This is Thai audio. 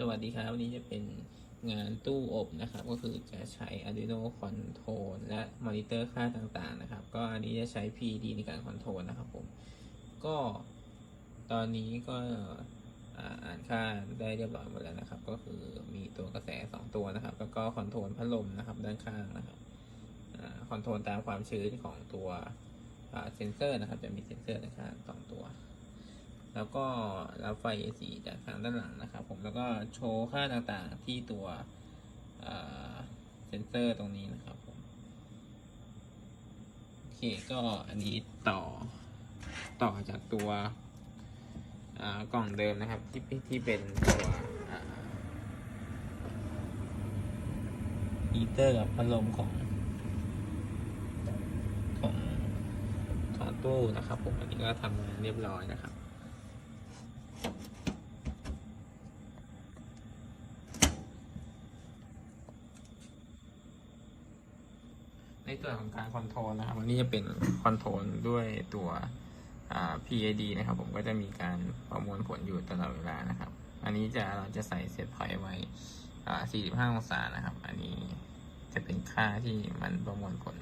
สวัสดีครับวันนี้จะเป็นงานตู้อบนะครับ ก็คือจะใช้ Arduino Control และมอนิเตอร์ค่าต่างๆนะครับ ก็อันนี้จะใช้ PD ในการคอนโทรลนะครับผม ก็ตอนนี้ก็อ่านค่าได้เรียบร้อยหมดแล้วนะครับ ก็คือมีตัวกระแส 2 ตัวนะครับ แล้วก็คอนโทรลพัดลมนะครับด้านข้างนะครับคอนโทรลตามความชื้นของตัวเซนเซอร์นะครับ จะมีเซนเซอร์ด้านข้างสอง แล้วก็รับไฟ AC จากทางด้านหลังนะครับผมแล้วก็โชว์ค่าต่างๆที่ตัวเซนเซอร์ตรงนี้นะครับผมโอเคก็อันนี้ต่อต่อจากตัวกล่องเดิมนะครับที่ที่เป็นตัวฮีเตอร์กับพัดลมของของของตู้นะครับผมอันนี้ก็ทำงานเรียบร้อยนะครับ ในส่วนของการคอนโทรลนะครับวันนี้จะเป็นคอนโทรลด้วยตัว PID นะครับ ผมก็จะมีการประมวลผลอยู่ตลอดเวลานะครับ อันนี้จะเราจะใส่เซตพอยต์ไว้ 45 องศานะครับ อันนี้จะเป็นค่าที่มันประมวลผล